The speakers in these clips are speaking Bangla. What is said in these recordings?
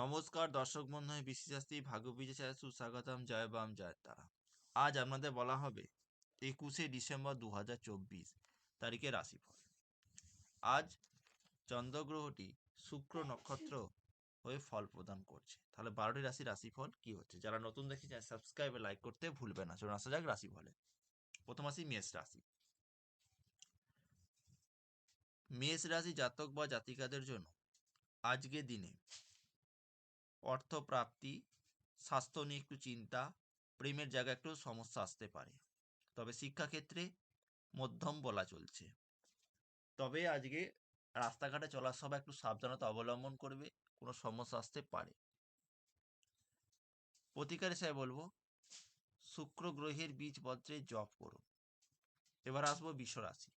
নমস্কার দর্শক বন্ধু, আমি বিশি শাস্ত্রী ভাগ্য বিজয় সুস্বাগতম, জয় বাম, জয় তারা। আজ আপনাদের বলা হবে একুশে ডিসেম্বর দু হাজার চব্বিশ তারিখে রাশিফল। আজ চন্দ্রগ্রহটি শুক্র নক্ষত্র হয়ে ফল প্রদান করছে। তাহলে বারোটি রাশি রাশিফল কি হচ্ছে? যারা নতুন দেখি চ্যানেল সাবস্ক্রাইব, লাইক করতে ভুলবে না। চলুন আসা যাক রাশিফলে। প্রথম আসি মেষ রাশি। মেষ রাশি জাতক বা জাতিকাদের জন্য আজকে দিনে অর্থপ্রাপ্তি, স্বাস্থ্য নিয়ে একটু চিন্তা, প্রেমের জায়গায় একটু সমস্যা আসতে পারে। তবে শিক্ষাক্ষেত্রে মধ্যম বলা চলছে। তবে আজকে রাস্তাঘাটে চলার সময় একটু সাবধানতা অবলম্বন করবে, কোনো সমস্যা আসতে পারে। প্রতিকার হিসাবে বলব, শুক্র গ্রহের বীজ পত্রে জপ করুন এবার আসব বিশ্বরাশি।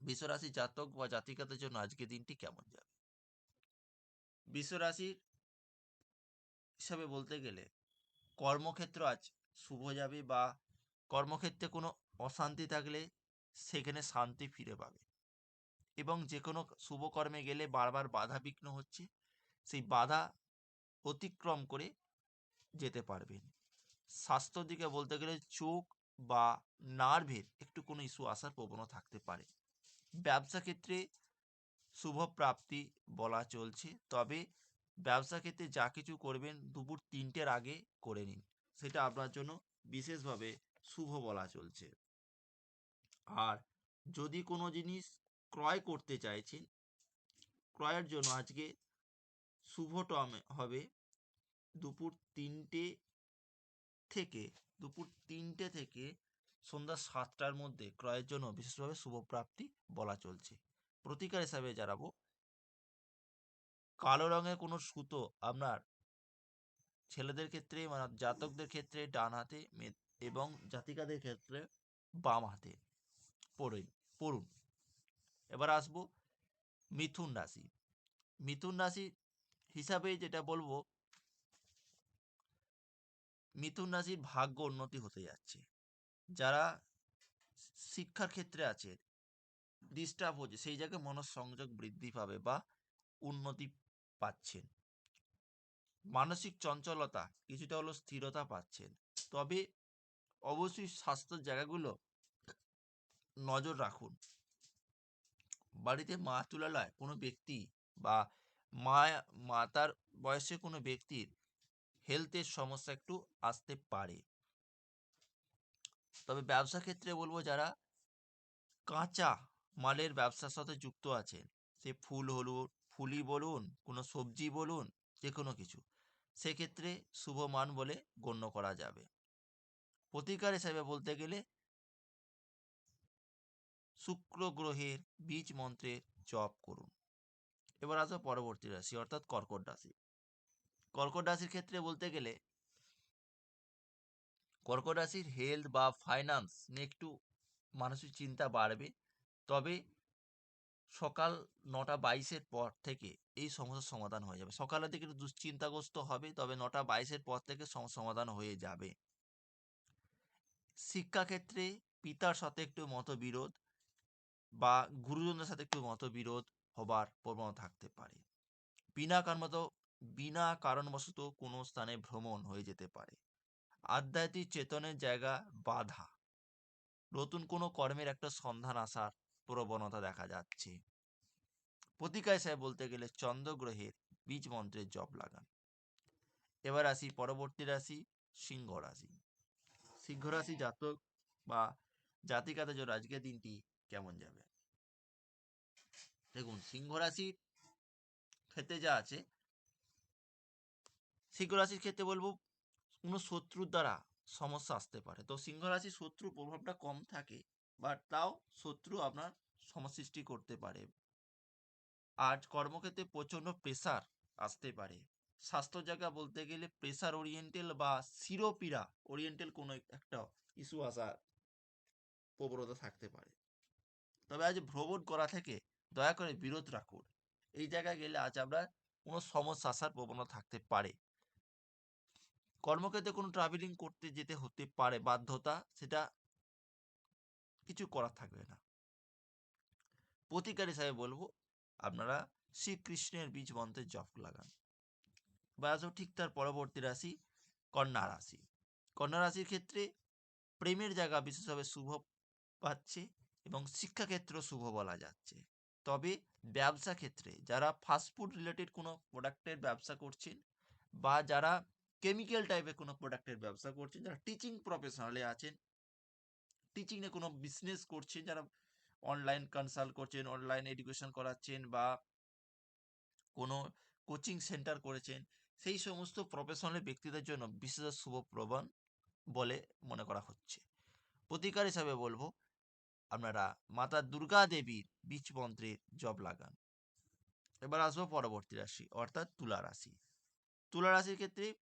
বিশ্বরাশি জাতক বা জাতিকাদের জন্য আজকে দিনটি কেমন যাবে? বিশ্বরাশির হিসাবে বলতে গেলে কর্মক্ষেত্র আজ শুভ যাবে বা কর্মক্ষেত্রে কোনো অশান্তি থাকলে সেখানে শান্তি ফিরে পাবে। এবং যে কোনো শুভ কর্মে গেলে বারবার বাধা বিঘ্ন হচ্ছে, সেই বাধা অতিক্রম করে যেতে পারবেন। স্বাস্থ্য দিকে বলতে গেলে চোখ বা নার্ভের একটু কোনো ইস্যু আসার প্রবণতা থাকতে পারে। ব্যবসা ক্ষেত্রে শুভ প্রাপ্তি বলা চলছে, তবে ব্যবসা ক্ষেত্রে যা কিছু করবেন দুপুর তিনটের আগে করে নিন। সেটা আপনার জন্য বিশেষভাবে শুভ বলা চলছে। আর যদি কোনো জিনিস ক্রয় করতে চাইছেন, ক্রয়ের জন্য আজকে শুভ টম হবে দুপুর তিনটে থেকে, দুপুর তিনটে থেকে সন্ধ্যা সাতটার মধ্যে ক্রয়ের জন্য বিশেষভাবে শুভ প্রাপ্তি বলা চলছে। প্রতিকার হিসাবে জানাব কালো রঙের কোনো সুতো আপনার ছেলেদের ক্ষেত্রে মানে জাতকদের ক্ষেত্রে ডান হাতে এবং জাতিকাদের ক্ষেত্রে বাম হাতে পড়ুন পড়ুন। এবার আসব মিথুন রাশি। মিথুন রাশি হিসাবে যেটা বলব মিথুন রাশির ভাগ্য উন্নতি হতে যাচ্ছে। যারা শিক্ষার ক্ষেত্রে আছে ডিস্টার্ব হচ্ছে, সেই জায়গায় মনঃসংযোগ বৃদ্ধি পাবে বা উন্নতি পাচ্ছেন। মানসিক চঞ্চলতা কিছুটা হলো স্থিরতা পাচ্ছেন। তবে অবশ্যই স্বাস্থ্যের জায়গাগুলো নজর রাখুন। বাড়িতে মা তুলালয় কোনো ব্যক্তি বা মা মাতার বয়সে কোনো ব্যক্তির হেলথের সমস্যা একটু আসতে পারে। তবে ব্যবসা ক্ষেত্রে বলব যারা কাঁচা মালের ব্যবসার সাথে যুক্ত আছেন, সে ফুল, হলুদ ফুলই বলুন, কোনো সবজি বলুন যে কোনো কিছু। সেক্ষেত্রে শুভ মান বলে গণ্য করা যাবে। প্রতিকার হিসাবে বলতে গেলে শুক্র গ্রহের বীজ মন্ত্রের জপ করুন। এবার আসব পরবর্তী রাশি, অর্থাৎ কর্কট রাশি। কর্কট রাশির ক্ষেত্রে বলতে গেলে কর্কট রাশির হেলথ বা ফাইন্যান্স নিয়ে একটু মানসিক চিন্তা বাড়বে। তবে সকাল নটা বাইশের পর থেকে এই সমস্যার সমাধান হয়ে যাবে। সকালের দিকে একটু দুশ্চিন্তাগ্রস্ত হবে তবে নটা বাইশের পর থেকে সমাধান হয়ে যাবে। শিক্ষাক্ষেত্রে পিতার সাথে একটু মতবিরোধ বা গুরুজনদের সাথে একটু মতবিরোধ হবার প্রবণতা থাকতে পারে। বিনা কারণবশত বিনা কারণবশত কোনো স্থানে ভ্রমণ হয়ে যেতে পারে। আধ্যাত্মিক চেতনের জায়গা বাধা। নতুন কোনো কর্মের একটা সন্ধান আসার প্রবণতা দেখা যাচ্ছে। প্রতিকার হিসাবে বলতে গেলে চন্দ্রগ্রহের বীজ মন্ত্রের জপ লাগান। এবার আসি পরবর্তী রাশি, সিংহ রাশি। সিংহ রাশি জাতক বা জাতিকাদের জন্য আজকের দিনটি কেমন যাবে? দেখুন, সিংহ রাশির ক্ষেত্রে যা আছে, সিংহ রাশির ক্ষেত্রে বলব, কোনো শত্রুর দ্বারা সমস্যা আসতে পারে। তো সিংহ রাশির শত্রুর প্রভাবটা কম থাকে বাট তাও শত্রু আপনার সমস্যা সৃষ্টি করতে পারে। আজ কর্মক্ষেত্রে প্রচণ্ড প্রেসার আসতে পারে। স্বাস্থ্য জায়গা বলতে গেলে প্রেসার ওরিয়েন্টাল বা সিরোপিরা ওরিয়েন্টাল কোনো একটা ইস্যু আসার প্রবণতা থাকতে পারে। তবে আজ ভ্রমণ করা থেকে দয়া করে বিরত রাখুন। এই জায়গায় গেলে আজ আপনার কোনো সমস্যা আসার প্রবণতা থাকতে পারে। কর্মক্ষেত্রে কোনো ট্রাভেলিং করতে যেতে হতে পারে বাধ্যতা, সেটা কিছু করার থাকবে না। প্রতিকার হিসাবে বলব, আপনারা শ্রীকৃষ্ণের বীজ মন্ত্রের জপ লাগান। আসব ঠিক তার পরবর্তী রাশি, কন্যা রাশি। কন্যা রাশির ক্ষেত্রে প্রেমের জায়গা বিশেষভাবে শুভ পাচ্ছে এবং শিক্ষাক্ষেত্র শুভ বলা যাচ্ছে। তবে ব্যবসা ক্ষেত্রে যারা ফাস্টফুড রিলেটেড কোনো প্রোডাক্টের ব্যবসা করছেন বা যারা কেমিক্যাল টাইপের কোনো প্রোডাক্টের ব্যবসা করছেন, যারা টিচিং প্রফেশনালে আছেন টিচিংয়ে কোনো বিজনেস করছেন? যারা অনলাইন কনসাল্ট করছেন অনলাইন এডুকেশন করাচ্ছেন বা কোনো কোচিং সেন্টার করেছেন, সেই সমস্ত প্রফেশনাল ব্যক্তিদের জন্য বিশেষ শুভ প্রবণ বলে মনে করা হচ্ছে। প্রতিকার হিসাবে বলব, আপনারা মাতা দুর্গা দেবীর বীজ মন্ত্রের জব লাগান। এবার আসব পরবর্তী রাশি, অর্থাৎ তুলা রাশি। তুলা রাশির ক্ষেত্রে,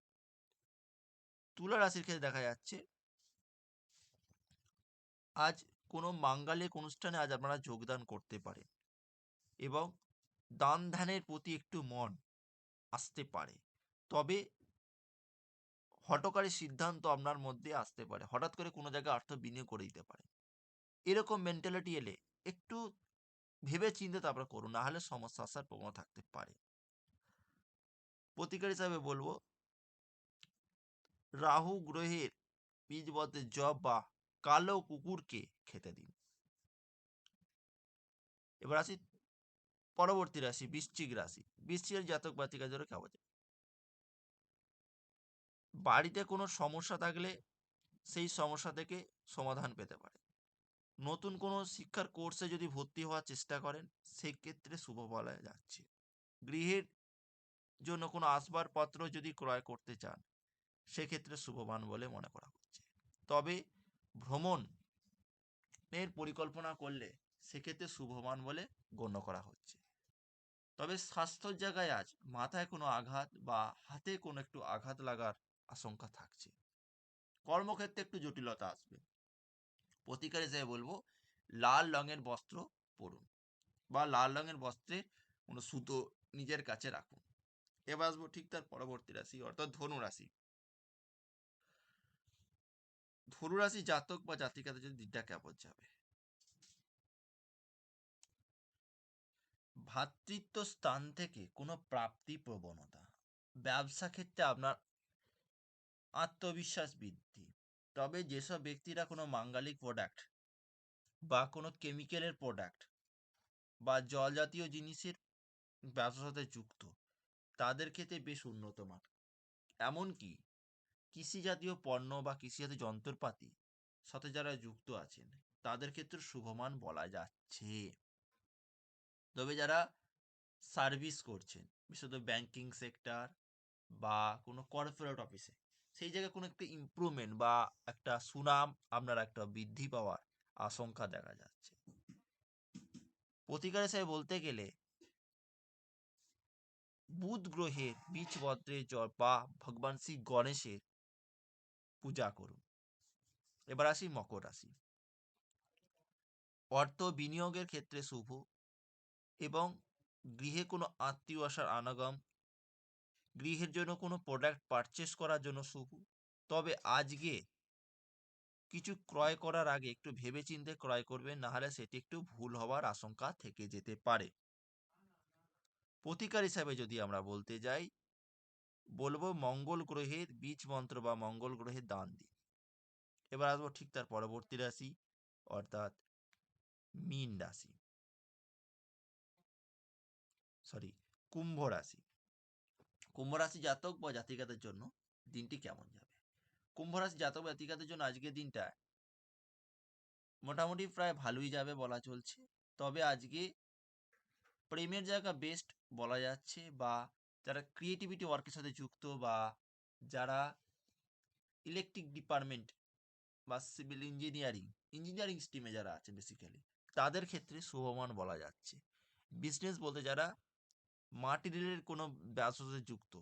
তুলা রাশির ক্ষেত্রে দেখা যাচ্ছে আজ কোনো মাঙ্গালিক অনুষ্ঠানে আজ আপনারা যোগদান করতে পারেন। এবং দান ধ্যানের প্রতি একটু মন আসতে পারে। তবে হটকারী সিদ্ধান্ত আপনার মধ্যে আসতে পারে। হঠাৎ করে কোনো জায়গায় অর্থ বিনিয়োগ করে দিতে পারে। এরকম মেন্টালিটি এলে একটু ভেবে চিন্তে তারপর করুন। না হলে সমস্যা আসার প্রবণতা থাকতে পারে। প্রতিকার হিসাবে বলব, রাহু গ্রহের বীজবদ্ধ জব বা কালো কুকুরকে খেতে দিন। এবার আসি পরবর্তী রাশি, বৃশ্চিক রাশি। বৃশ্চিকের জাতক বাতিকা জন্য কেমন যায়? বাড়িতে কোনো সমস্যা থাকলে সেই সমস্যা থেকে সমাধান পেতে পারে। নতুন কোনো শিক্ষার কোর্সে যদি ভর্তি হওয়ার চেষ্টা করেন, সেক্ষেত্রে শুভ বলা যাচ্ছে। গৃহের জন্য কোনো আসবাবপত্র যদি ক্রয় করতে চান, সেক্ষেত্রে শুভবান বলে মনে করা হচ্ছে। তবে ভ্রমণ এর পরিকল্পনা করলে সেক্ষেত্রে শুভমান বলে গণ্য করা হচ্ছে। তবে স্বাস্থ্যর জায়গায় আজ মাথায় কোনো আঘাত বা হাতে কোনো একটু আঘাত লাগার আশঙ্কা থাকছে। কর্মক্ষেত্রে একটু জটিলতা আসবে। প্রতিকার হিসেবে বলব, লাল রঙের বস্ত্র পরুন বা লাল রঙের বস্ত্রে কোনো সুতো নিজের কাছে রাখুন। এবার আসব ঠিক তার পরবর্তী রাশি অর্থাৎ ধনু রাশি। ধনু রাশি জাতক বা জাতিকাদের যদি দিনটা কেমন যাবে? ভ্রাতৃত্ব স্থান থেকে কোনো প্রাপ্তি প্রবণতা। ব্যবসা ক্ষেত্রে আপনার আত্মবিশ্বাস বৃদ্ধি। তবে যেসব ব্যক্তিরা কোনো মাঙ্গালিক প্রোডাক্ট বা কোনো কেমিক্যালের প্রোডাক্ট বা জল জাতীয় জিনিসের ব্যবসার সাথে যুক্ত, তাদের ক্ষেত্রে বেশ উন্নত মান এমনকি কৃষি জাতীয় পণ্য বা কৃষি জাতীয় যন্ত্রপাতি সাথে যারা যুক্ত আছেন, তাদের ক্ষেত্রে শুভমান বলা যাচ্ছে। তবে যারা সার্ভিস করছেন, বিশেষত ব্যাংকিং সেক্টর বা কোনো কর্পোরেট অফিসে, সেই জায়গায় কোনো একটা ইমপ্রুভমেন্ট বা একটা সুনাম আপনার একটা বৃদ্ধি পাওয়ার আশঙ্কা দেখা যাচ্ছে। প্রতিকার হিসেবে বলতে গেলে, বুধ গ্রহের বীজ বদ্রে জল বা ভগবান শ্রী গণেশের পূজা করুন। এবার আসি মকর রাশি। অর্থ বিনিয়োগের ক্ষেত্রে শুভ এবং গৃহে কোনো আত্মীয় আসার আনাগম, গৃহের জন্য কোনো প্রোডাক্ট পারচেস করার জন্য শুভ। তবে আজকে কিছু ক্রয় করার আগে একটু ভেবেচিন্তে ক্রয় করবেন না হলে সেটি একটু ভুল হওয়ার আশঙ্কা থেকে যেতে পারে। প্রতিকার হিসাবে যদি আমরা বলতে যাই বলব মঙ্গল গ্রহের বীজ মন্ত্র বা মঙ্গল গ্রহের দান দিন। এবার আসব ঠিক তার পরবর্তী রাশি, অর্থাৎ মীন রাশি। সরি কুম্ভ রাশি। কুম্ভ রাশি জাতক বা জাতিকাদের জন্য দিনটি কেমন যাবে? কুম্ভ রাশি জাতক জাতিকাদের জন্য আজকের দিনটা মোটামুটি প্রায় ভালোই যাবে বলা চলছে। তবে আজকে প্রেমের জায়গা বেস্ট বলা যাচ্ছে বা যারা ক্রিয়েটিভিটি ওয়ার্কের সাথে যুক্ত বা যারা ইলেকট্রিক ডিপার্টমেন্ট বা সিভিল ইঞ্জিনিয়ারিং ইঞ্জিনিয়ারিং স্ট্রিমে যারা আছে বেসিক্যালি তাদের ক্ষেত্রে শুভমান বলা যাচ্ছে। বিজনেস বলতে যারা মাটিরিয়ালের কোনো ব্যবসার সাথে যুক্ত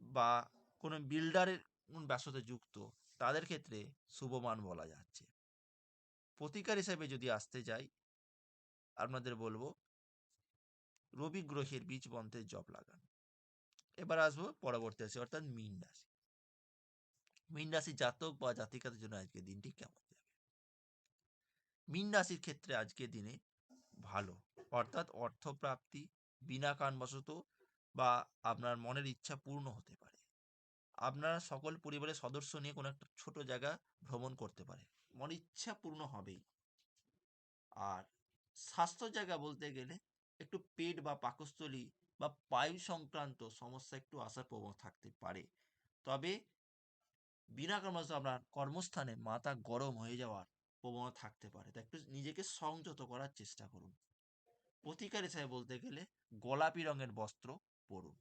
বা কোনো বিল্ডারের ব্যবসার সাথে যুক্ত, তাদের ক্ষেত্রে শুভমান বলা যাচ্ছে। প্রতিকার হিসেবে যদি আসতে যাই, আপনাদের বলব রবি গ্রহের বীজ বন্ধের জব লাগান। এবার আসব পরবর্তী রাশি, অর্থাৎ মীন রাশি। মীন রাশি জাতক বা জাতিকাদের জন্য আজকে দিনটি কেমন যাবে? মীন রাশির ক্ষেত্রে আজকের দিনে ভালো, অর্থাৎ অর্থপ্রাপ্তি বিনা কারণবশত বা আপনার মনের ইচ্ছা পূর্ণ হতে পারে। আপনারা সকল পরিবারের সদস্য নিয়ে কোনো একটা ছোট জায়গা ভ্রমণ করতে পারে মনের ইচ্ছা পূর্ণ হবেই। আর স্বাস্থ্য জায়গা বলতে গেলে একটু পেট বা পাকস্থলী বা পায়ু সংক্রান্ত সমস্যা একটু আসার প্রবণ থাকতে পারে। তবে বিনা কর্মস্থ আপনার কর্মস্থানে মাথা গরম হয়ে যাওয়ার প্রবণতা থাকতে পারে। তাই একটু নিজেকে সংযত করার চেষ্টা করুন। প্রতিকার হিসাবে বলতে গেলে গোলাপি রঙের বস্ত্র পরুন।